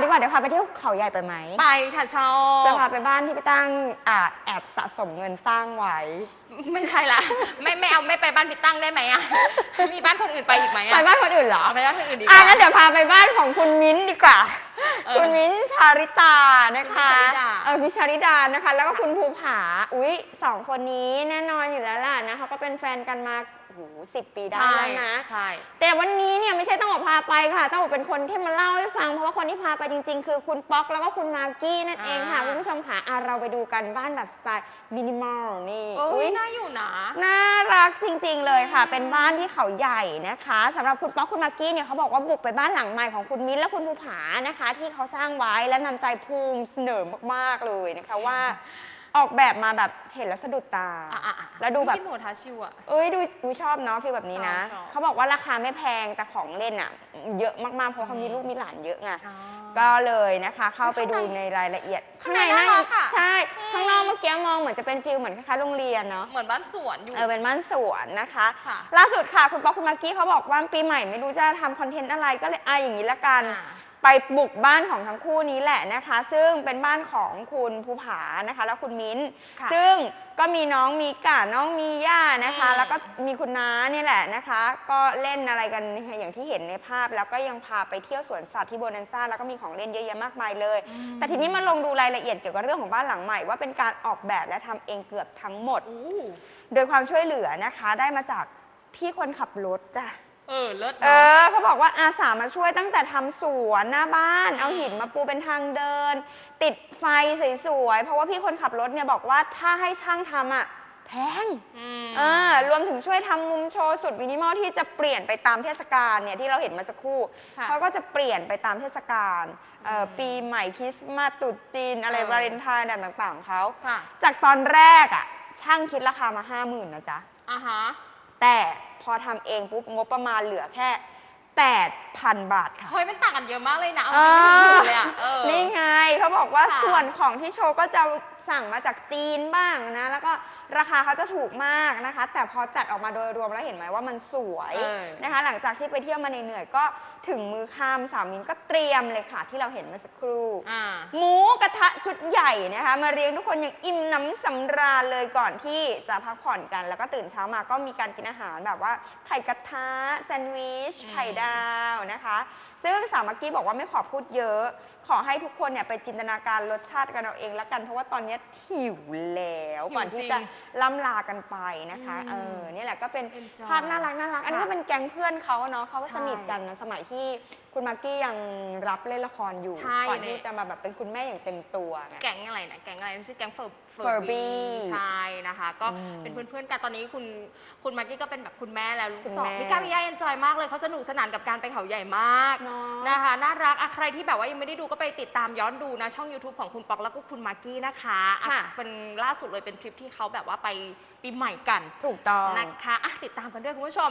ดีกว่าเดี๋ยวพาไปเที่ยวเขาใหญ่ไปไหมไปค่ะชอจะบพาไปบ้านที่พี่ตั้งอ่าแอบสะสมเงินสร้างไว้ไม่ใช่ละ ไม่ไม่เอาไม่ไปบ้านพี่ตั้งได้ไหมอะมีบ้านคนอื่นไปอีกไหมไปอะบ้านคนอื่นเหรอเอาไปบ้านคนอื่นดีกอะว่างั้นเดี๋ยวพาไปบ้านของคุณมิ้นท์ดีกว่าเออคุณมิ้นท์ชาริตานะคะคุณมิ้นท์ชาริดาเออพี่ชาริดานะคะ แล้วก็คุณภูผา อุ๊ยสองคนนี้แน่นอนอยู่แล้วล่ะนะเขาก็เป็นแฟนกันมาโอ้โหสิปีได้ใช่แล้วนะ ใช่ แต่วันนี้เนี่ยไม่ใช่ต้องบอกพาไปค่ะ ต้องบอกเป็นคนที่มาเล่าให้ฟัง เพราะว่าคนที่พาไปจริง ๆ คือคุณป๊อกแล้วก็คุณมากกี้นั่นเองค่ะอ่าคุณผู้ชมค่ะอะเราไปดูกันบ้านแบบสไตล์มินิมอลนี่โอ้อุ๊ยยน่าอยู่นะน่ารักจริง ๆ เลยค่ะ เป็นบ้านที่เขาใหญ่นะคะสำหรับคุณป๊อกคุณมากกี้เนี่ยเขาบอกว่าบุกไปบ้านหลังใหม่ของคุณมิ้นท์และคุณภูผานะคะ ที่เขาสร้างไว้และนำใจภูมิเสนอมากๆเลยนะคะว่า ออกแบบมาแบบเห็นแล้วสะดุดตาอะอะอะแล้วดูแบบ พี่หมูทาชิวอะ เอ้ยดูดูชอบเนาะฟีลแบบนี้นะ ชอบชอบ เขาบอกว่าราคาไม่แพงแต่ของเล่นอะ เยอะมากๆ เพราะเขามีลูกมีหลานเยอะไง อ๋อ ก็เลยนะคะ เข้าไปดูข้างในในรายละเอียดข้างในน่ารักอะ ใช่ ข้างนอกเมื่อกี้มองเหมือนจะเป็นฟิลเหมือนคล้ายๆโรงเรียนเนาะเหมือนบ้านสวนอยู่ เออเป็นบ้านสวนนะคะ ค่ะล่าสุดค่ะ คุณป๊อกคุณมากกี้เขาบอกว่าปีใหม่ไม่รู้จะทำคอนเทนต์อะไรก็เลยอะอย่างนี้ละกัน อ่า ไปบุกบ้านของทั้งคู่นี้แหละนะคะ ซึ่งเป็นบ้านของคุณภูผานะคะ แล้วคุณมิ้นท์ค่ะซึ่งก็มีน้องมีกาน้องมีย่านะคะ อืม แล้วก็มีคุณน้าเนี่ยแหละนะคะ ก็เล่นอะไรกันอย่างที่เห็นในภาพ แล้วก็ยังพาไปเที่ยวสวนสัตว์ที่โบนันซ่าแล้วก็มีของเล่นเยอะแยะมากมายเลย แต่ทีนี้มาลงดูรายละเอียดเกี่ยวกับเรื่องของบ้านหลังใหม่ว่าเป็นการออกแบบและทำเองเกือบทั้งหมด อู้ โดยความช่วยเหลือนะคะ ได้มาจากพี่คนขับรถจ้ะ เออเลิศเอเนาะ อเขาบอกว่าอาสามาช่วยตั้งแต่ทำสวนหน้าบ้าน เอาหินมาปูเป็นทางเดิน ติดไฟสวยๆ เพราะว่าพี่คนขับรถเนี่ยบอกว่าถ้าให้ช่างทำอะแพง ม เออรวมถึงช่วยทำมุมโชว์สุดมินิมอลที่จะเปลี่ยนไปตามเทศกาลเนี่ยที่เราเห็นเมาสักครู่ค่ะ เขาก็จะเปลี่ยนไปตามเทศกาลเอ่อปีใหม่คริสต์มาสตรุษจีน อะไรเออวาเลนไทน์อะไรต่างๆของเขาค่ะ จากตอนแรกอะช่างคิดราคามาห้าหมื่นนะจ๊ะ อะฮะ แต่พ อทำเองปุ๊บงบประมาณเหลือแค่ 8,000 บาทค่ะ เฮ้ยมันต่างกันเยอะมากเลยนะ เอาจริงไม่ถึงหมื่นเลยอะเออ นี่ไงเขาบอกว่าค่ะส่วนของที่โชว์ก็จะสั่งมาจากจีนบ้างนะ แล้วก็ราคาเขาจะถูกมากนะคะ แต่พอจัดออกมาโดยรวมแล้วเห็นไหมว่ามันสวยเออ นะคะ หลังจากที่ไปเที่ยวมาเหนื่อยๆก็ถึงมือค่ำสาวมินก็เตรียมเลยค่ะ ที่เราเห็นเมื่อสักครู่ อ่า หมูก ระทะชุดใหญ่นะคะ มาเรียงทุกคนอย่างอิ่มหน้ำสำราญเลยก่อนที่จะพักผ่อนกัน แล้วก็ตื่นเช้ามาก็มีการกินอาหารแบบว่าไข่กระทะแซนด์วิชอืมไข่ดาวนะคะ ซึ่งสาวมักกี้บอกว่าไม่ขอพูดเยอะ ขอให้ทุกคนเนี่ยไปจินตนาการรสชาติกันเอาเองละกัน เพราะว่าตอนนี้หิวแล้วก่อนที่จะล่ำลากันไปนะคะเออนี่แหละก็เป็น Enjoy ภาพน่ารักน่ารักอันนี้ก็เป็นแก๊งเพื่อนเขาเนาะเขาก็ใช่สนิทกันนะสมัยที่คุณมากกี้ยังรับเล่นละครอยู่ใช่ก่อนที่เนี่ย จะมาแบบเป็นคุณแม่อย่างเต็มตัวไง แก๊งอะไรนะแก๊งอะไรชื่อแก๊งเฟอร์ Furby ใช่นะคะ ก็อืมเป็นเพื่อนๆกันตอนนี้คุณคุณมากกี้ก็เป็นแบบคุณแม่แล้วลูกคุณสองแม่มิก้ามิยาเอนจอยมากเลยเขาสนุกสนานกับการไปเขาใหญ่มากเนาะนะคะน่ารักอะใครที่แบบว่ายังไม่ได้ดูก็ไปติดตามย้อนดูนะ ช่อง YouTube ของคุณปอกแล้วก็คุณมากกี้นะคะอะค่ะ เป็นล่าสุดเลยเป็นทริปที่เขาแบบว่าไปปีใหม่กัน ถูกต้อง นะคะอะติดตามกันด้วยคุณผู้ชม